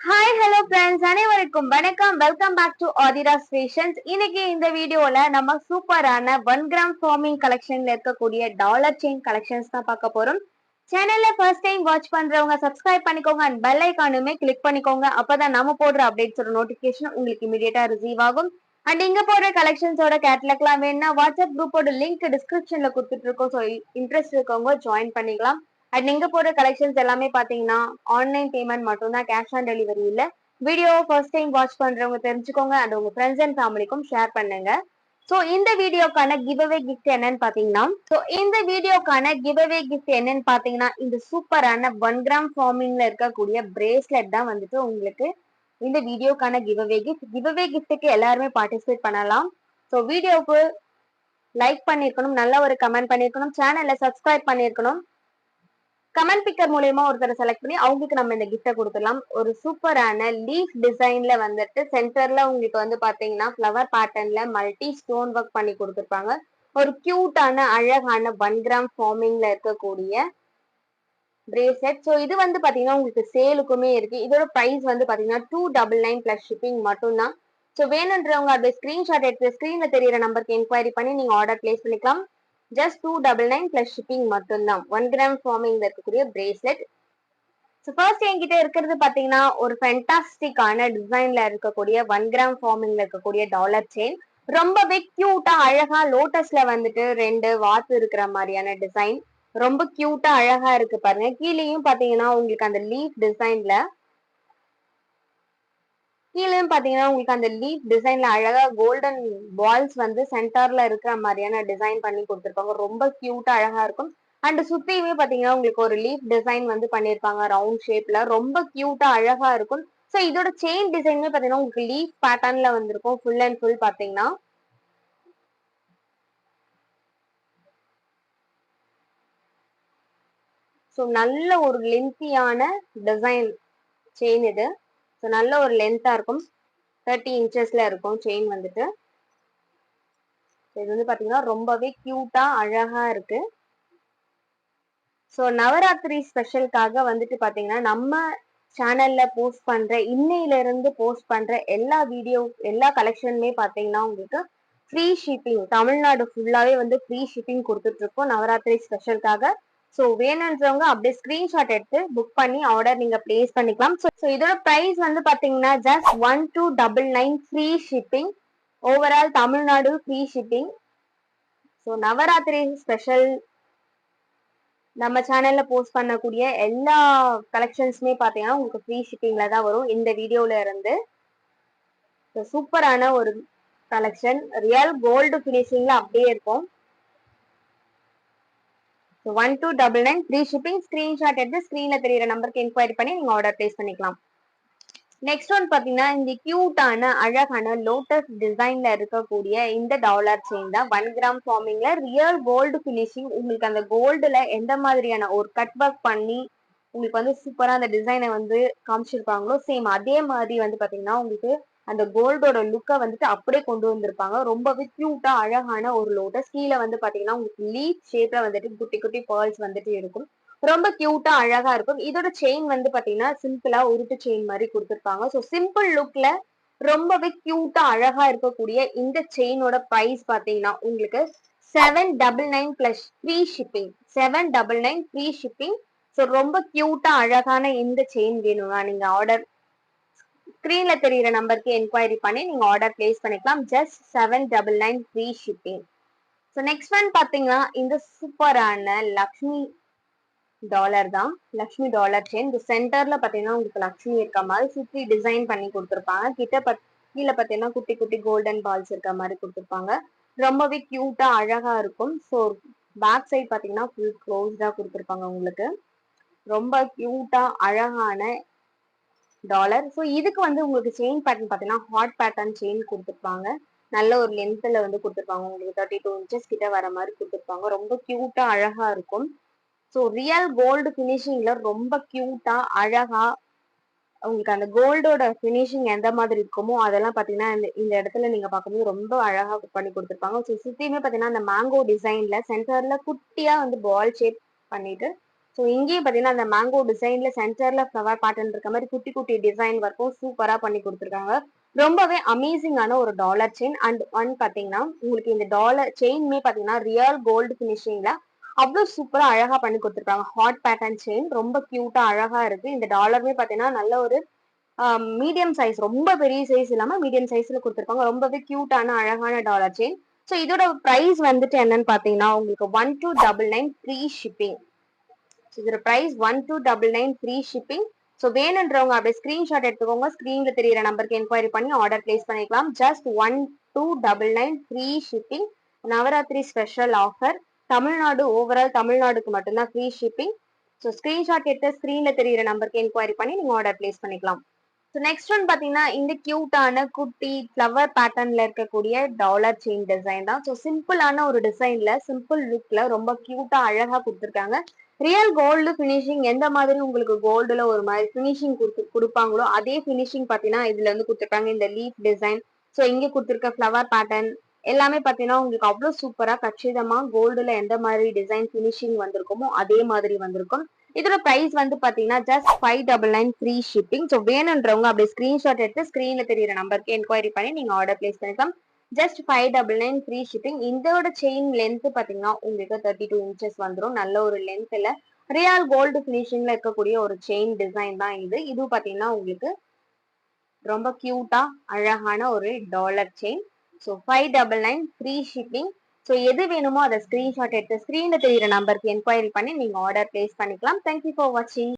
Hi hello friends அனைவருக்கும் வணக்கம். Welcome back to Aadhira's fashions இன்னைக்கு இந்த வீடியோல நம்ம சூப்பரான ஒன் கிராம் ஃபார்மிங் கலெக்ஷன்ல இருக்கக்கூடிய டாலர் செயின் கலெக்ஷன்ஸ் தான் பார்க்க போறோம். சேனல்ல ஃபர்ஸ்ட் டைம் வாட்ச் பண்றவங்க சப்ஸ்கிரைப் பண்ணிக்கோங்க அண்ட் பெல் ஐக்கானுமே கிளிக் பண்ணிக்கோங்க. அப்பதான் நம்ம போடுற அப்டேட்ஸோட நோட்டிபிகேஷன் உங்களுக்கு இமீடியட்டா ரிசீவ் ஆகும். அண்ட் இங்க போடுற கலெக்ஷன்ஸோட கேட்லாக்லாம் வேணும்னா வாட்ஸ்அப் குரூப்போட லிங்க் டிஸ்கிரிப்ஷன்ல கொடுத்துட்டு இருக்கோம். ஸோ இன்ட்ரெஸ்ட் இருக்கவங்க ஜாயின் பண்ணிக்கலாம். அண்ட் நீங்க போற கலெக்ஷன்ஸ் எல்லாமே பாத்தீங்கன்னா ஆன்லைன் பேமெண்ட் மட்டும் தான் கேஷ் ஆன் டெலிவரி இல்ல. வீடியோ ஃபர்ஸ்ட் டைம் வாட்ச் பண்றவங்க தெரிஞ்சுக்கோங்க. அண்ட் உங்க ஃப்ரெண்ட்ஸ் அண்ட் ஃபேமிலிக்கும் ஷேர் பண்ணுங்க. ஸோ இந்த வீடியோக்கான கிவ் அவே கிஃப்ட் என்னன்னு பாத்தீங்கன்னா ஸோ இந்த வீடியோக்கான கிவ் அவே கிஃப்ட் என்னன்னு பாத்தீங்கன்னா இந்த சூப்பரான ஒன் கிராம் ஃபார்மிங்ல இருக்கக்கூடிய பிரேஸ்லெட் தான் வந்துட்டு உங்களுக்கு இந்த வீடியோக்கான give away gift give away கிஃப்ட்டுக்கு எல்லாருமே பார்ட்டிசிபேட் பண்ணலாம். ஸோ வீடியோவுக்கு லைக் பண்ணிருக்கணும் நல்ல ஒரு கமெண்ட் பண்ணிருக்கணும். சேனல்ல சப்ஸ்கிரைப் பண்ணிருக்கணும். கமெண்ட் பிக்கர் மூலயமா ஒருத்தரை செலக்ட் பண்ணி அவங்களுக்கு நம்ம இந்த கிஃப்ட்டை கொடுத்துடலாம். ஒரு சூப்பரான லீஃப் டிசைன்ல வந்துட்டு சென்டர்ல உங்களுக்கு வந்து பாத்தீங்கன்னா ஃப்ளவர் பேட்டர்ன்ல மல்டி ஸ்டோன் ஒர்க் பண்ணி கொடுத்துருப்பாங்க. ஒரு கியூட்டான அழகான ஒன் கிராம் ஃபார்மிங்ல இருக்கக்கூடிய பிரேஸ்லெட் ஸோ இது வந்து பாத்தீங்கன்னா உங்களுக்கு சேலுக்குமே இருக்கு. இதோட ப்ரைஸ் வந்து பாத்தீங்கன்னா two double nine plus shipping மட்டும்தான். ஸோ வேணுன்றவங்க அதை ஸ்கிரீன்ஷாட் எடுத்து ஸ்கிரீன்ல தெரியிற நம்பருக்கு என்கொயரி பண்ணி நீங்க ஆர்டர் பிளேஸ் பண்ணிக்கலாம். Just two double nine plus shipping மட்டும்தான். ஒன் கிராம் ஃபார்மிங்ல இருக்கக்கூடிய பிரேஸ்லெட் ஸோ ஃபர்ஸ்ட் என்கிட்ட இருக்கிறது பாத்தீங்கன்னா ஒரு ஃபென்டாஸ்டிக்கான டிசைன்ல இருக்கக்கூடிய ஒன் கிராம் ஃபார்மிங்ல இருக்கக்கூடிய டாலர் செயின் ரொம்பவே கியூட்டா அழகா லோட்டஸ்ல வந்துட்டு ரெண்டு வாத்து இருக்கிற மாதிரியான டிசைன் ரொம்ப கியூட்டா அழகா இருக்கு பாருங்க. கீழேயும் பாத்தீங்கன்னா உங்களுக்கு அந்த லீஃப் டிசைன்ல கீழேயும் பாத்தீங்கன்னா உங்களுக்கு அந்த லீஃப் டிசைன்ல அழகா கோல்டன் பால்ஸ் வந்து சென்டர்ல இருக்கிற மாதிரியான டிசைன் பண்ணி கொடுத்துருப்பாங்க. ரொம்ப கியூட்டா அழகா இருக்கும். அண்ட் சுத்தியுமே பாத்தீங்கன்னா உங்களுக்கு ஒரு லீஃப் டிசைன் வந்து பண்ணிருப்பாங்க ரவுண்ட் ஷேப்ல ரொம்ப கியூட்டா அழகா இருக்கும். ஸோ இதோட செயின் டிசைனுமே பாத்தீங்கன்னா உங்களுக்கு லீஃப் பேட்டர்ன்ல வந்திருக்கும். ஃபுல் அண்ட் ஃபுல் பாத்தீங்கன்னா. ஸோ நல்ல ஒரு லென்த்தியான டிசைன் செயின் இது. ஸோ நல்ல ஒரு லென்த்தாக இருக்கும். தேர்ட்டி இன்ச்சஸில் இருக்கும் செயின் வந்துட்டு. இது வந்து பார்த்தீங்கன்னா ரொம்பவே க்யூட்டாக அழகாக இருக்குது ஸோ நவராத்திரி ஸ்பெஷலுக்காக வந்துட்டு பார்த்தீங்கன்னா நம்ம சேனல்ல போஸ்ட் பண்ற இன்னையில இருந்து போஸ்ட் பண்ற எல்லா வீடியோ எல்லா கலெக்ஷனுமே பாத்தீங்கன்னா உங்களுக்கு ஃப்ரீ ஷிப்பிங் தமிழ்நாடு ஃபுல்லாவே வந்து ஃப்ரீ ஷிப்பிங் கொடுத்துட்டு இருக்கோம் நவராத்திரி ஸ்பெஷலுக்காக ஸோ வேணுன்றவங்க அப்படியே ஸ்க்ரீன்ஷாட் எடுத்து புக் பண்ணி ஆர்டர் நீங்கள் பிளேஸ் பண்ணிக்கலாம். ஸோ இதோட ப்ரைஸ் வந்து பார்த்தீங்கன்னா just one two double nine free shipping overall Tamil Nadu free shipping so Navratri special நம்ம சேனல்ல போஸ்ட் பண்ணக்கூடிய எல்லா கலெக்ஷன்ஸுமே பார்த்தீங்கன்னா உங்களுக்கு ஃப்ரீ ஷிப்பிங்கில் தான் வரும். இந்த வீடியோவில் இருந்து. ஸோ சூப்பரான ஒரு கலெக்ஷன் ரியல் கோல்டு ஃபினிஷிங்கில் அப்படியே இருக்கும். One two double nine free shipping screenshot எடுத்து ஸ்க்ரீனில் தெரியிற நம்பருக்கு என்கொயரி பண்ணி நீங்கள் ஆர்டர் பிளேஸ் பண்ணிக்கலாம். நெக்ஸ்ட் ஒன் பார்த்தீங்கன்னா இந்த கியூட்டான அழகான லோட்டஸ் டிசைன்ல இருக்கக்கூடிய இந்த டாலர் செயின் தான் ஒன் கிராம் ஃபார்மிங்ல ரியல் கோல்டு ஃபினிஷிங் உங்களுக்கு அந்த கோல்டுல எந்த மாதிரியான ஒரு கட் ஒர்க் பண்ணி உங்களுக்கு வந்து சூப்பரா அந்த டிசைனை வந்து காமிச்சிருப்பாங்களோ சேம் அதே மாதிரி வந்து பாத்தீங்கன்னா உங்களுக்கு அந்த கோல்டோட லுக்கை வந்துட்டு அப்படியே கொண்டு வந்திருப்பாங்க. ரொம்பவே கியூட்டா அழகான ஒரு லோட்டஸ். கீழே வந்து பாத்தீங்கன்னா உங்களுக்கு லீட் ஷேப்ல வந்துட்டு குட்டி குட்டி பேர்ல்ஸ் வந்துட்டு இருக்கும். ரொம்ப கியூட்டா அழகா இருக்கும். இதோட செயின் வந்து பாத்தீங்கன்னா சிம்பிளா உருட்டு செயின் மாதிரி கொடுத்துருப்பாங்க. ஸோ சிம்பிள் லுக்ல ரொம்பவே கியூட்டா அழகா இருக்கக்கூடிய இந்த செயினோட ப்ரைஸ் பாத்தீங்கன்னா உங்களுக்கு seven double nine plus free shipping seven double nine free shipping so ரொம்ப கியூட்டா அழகான இந்த செயின் வேணுங்க. நீங்க ஆர்டர் ஸ்க்ரீன்ல தெரியிற நம்பருக்கு என்கொயரி பண்ணி நீங்க ஆர்டர் பிளேஸ் பண்ணிக்கலாம். Just seven double nine free shipping so next one பார்த்தீங்கன்னா இந்த சூப்பரான லக்ஷ்மி டாலர் தான். லக்ஷ்மி டாலர் செயின் இந்த சென்டர்ல பார்த்தீங்கன்னா உங்களுக்கு லக்ஷ்மி இருக்க மாதிரி சுற்றி டிசைன் பண்ணி கொடுத்துருப்பாங்க. கிட்ட பத் கீழே பார்த்தீங்கன்னா குட்டி குட்டி கோல்டன் பால்ஸ் இருக்க மாதிரி கொடுத்துருப்பாங்க. ரொம்பவே க்யூட்டா அழகா இருக்கும். ஸோ பேக் சைட் பார்த்தீங்கன்னா ஃபுல் க்ளோஸ்டாக கொடுத்துருப்பாங்க உங்களுக்கு. ரொம்ப க்யூட்டா அழகான டாலர் ஸோ இதுக்கு வந்து உங்களுக்கு செயின் பேட்டர்ன் பார்த்தீங்கன்னா ஹாட் பேட்டர்ன் செயின் கொடுத்துருப்பாங்க. நல்ல ஒரு லென்த்தில் வந்து கொடுத்துருப்பாங்க. உங்களுக்கு தேர்ட்டி டூ இன்ச்சஸ் கிட்ட வர மாதிரி கொடுத்துருப்பாங்க. ரொம்ப க்யூட்டாக அழகாக இருக்கும். ஸோ ரியல் கோல்டு ஃபினிஷிங்கில் ரொம்ப க்யூட்டாக அழகாக உங்களுக்கு அந்த கோல்டோட ஃபினிஷிங் எந்த மாதிரி இருக்குமோ அதெல்லாம் பார்த்தீங்கன்னா இந்த இந்த இடத்துல நீங்கள் பார்க்கும்போது ரொம்ப அழகாக பண்ணி கொடுத்துருப்பாங்க. ஸோ சுற்றியுமே பார்த்தீங்கன்னா அந்த மேங்கோ டிசைனில் சென்டரில் குட்டியாக வந்து பால் ஷேப் பண்ணிட்டு ஸோ இங்கேயும் பார்த்தீங்கன்னா அந்த மேங்கோ டிசைன்ல சென்டர்ல ஃப்ளவர் பேட்டர்ன் இருக்க மாதிரி குட்டி குட்டி டிசைன் ஒர்க்கும் சூப்பராக பண்ணி கொடுத்துருக்காங்க. ரொம்பவே அமேசிங்கான ஒரு டாலர் செயின் அண்ட் ஒன் பார்த்தீங்கன்னா உங்களுக்கு இந்த டாலர் செயின்மே பார்த்தீங்கன்னா ரியல் கோல்டு ஃபினிஷிங்ல அவ்வளோ சூப்பராக அழகாக பண்ணி கொடுத்துருக்காங்க. ஹாட் பேட்டர்ன் செயின் ரொம்ப க்யூட்டாக அழகாக இருக்கு. இந்த டாலருமே பார்த்தீங்கன்னா நல்ல ஒரு மீடியம் சைஸ் ரொம்ப பெரிய சைஸ் இல்லாமல் மீடியம் சைஸ்ல கொடுத்துருக்காங்க. ரொம்பவே க்யூட்டான அழகான டாலர் செயின் ஸோ இதோட ப்ரைஸ் வந்துட்டு என்னன்னு பார்த்தீங்கன்னா உங்களுக்கு one two double nine free shipping இதோட price one two double nine free shipping so வேணுன்றவங்க அப்படியே ஸ்க்ரீன்ஷாட் எடுத்துக்கோங்க. ஸ்க்ரீனில் தெரியிற நம்பருக்கு என்கொயரி பண்ணி ஆர்டர் பிளேஸ் பண்ணிக்கலாம். Just one two double nine free shipping Navratri special offer Tamil Nadu overall தமிழ்நாடுக்கு மட்டும்தான் ஃப்ரீ ஷிப்பிங் ஸோ ஸ்க்ரீன்ஷாட் எடுத்து ஸ்க்ரீன்ல தெரியிற நம்பருக்கு என்கொயரி பண்ணி நீங்க ஆர்டர் பிளேஸ் பண்ணிக்கலாம். ஸோ நெக்ஸ்ட் ஒன் பார்த்தீங்கன்னா இந்த கியூட்டான குட்டி ஃப்ளவர் பேட்டர்ன்ல இருக்கக்கூடிய டாலர் செயின் டிசைன் தான். ஸோ சிம்பிளான ஒரு டிசைன்ல சிம்பிள் லுக்ல ரொம்ப க்யூட்டாக அழகா கொடுத்துருக்காங்க. ரியல் கோல்டு ஃபினிஷிங் எந்த மாதிரி உங்களுக்கு கோல்டுல ஒரு மாதிரி ஃபினிஷிங் கொடுத்து கொடுப்பாங்களோ அதே ஃபினிஷிங் பார்த்தீங்கன்னா இதுல வந்து கொடுத்துருக்காங்க இந்த லீஃப் டிசைன் ஸோ இங்க கொடுத்துருக்க ஃப்ளவர் பேட்டர்ன் எல்லாமே பார்த்தீங்கன்னா உங்களுக்கு அவ்வளோ சூப்பரா கச்சிதமா கோல்டுல எந்த மாதிரி டிசைன் ஃபினிஷிங் வந்திருக்குமோ அதே மாதிரி வந்திருக்கும். இதோட ப்ரைஸ் வந்து பாத்தீங்கன்னா just five double nine free shipping so வேணுன்றவங்க அப்படியே ஸ்கிரீன்ஷாட் எடுத்து ஸ்க்ரீன்ல தெரியுற நம்பருக்கு என்கொயரி பண்ணி நீங்க ஆர்டர் பிளேஸ் பண்ணிக்கலாம். Just five double nine free shipping இதோட செயின் லென்த் பார்த்தீங்கன்னா உங்களுக்கு தேர்ட்டி டூ இன்ச்சஸ் வந்துடும் நல்ல ஒரு லென்த்தில் ரியல் கோல்டு ஃபினிஷிங்கில் இருக்கக்கூடிய ஒரு செயின் டிசைன் தான் இது. இது பார்த்தீங்கன்னா உங்களுக்கு ரொம்ப க்யூட்டாக அழகான ஒரு dollar chain so five double nine free shipping so எது வேணுமோ அதை ஸ்க்ரீன்ஷாட் எடுத்து ஸ்க்ரீனில் தெரிகிற நம்பருக்கு என்கொயரி பண்ணி நீங்கள் ஆர்டர் பிளேஸ் பண்ணிக்கலாம். தேங்க்யூ ஃபார் வாட்சிங்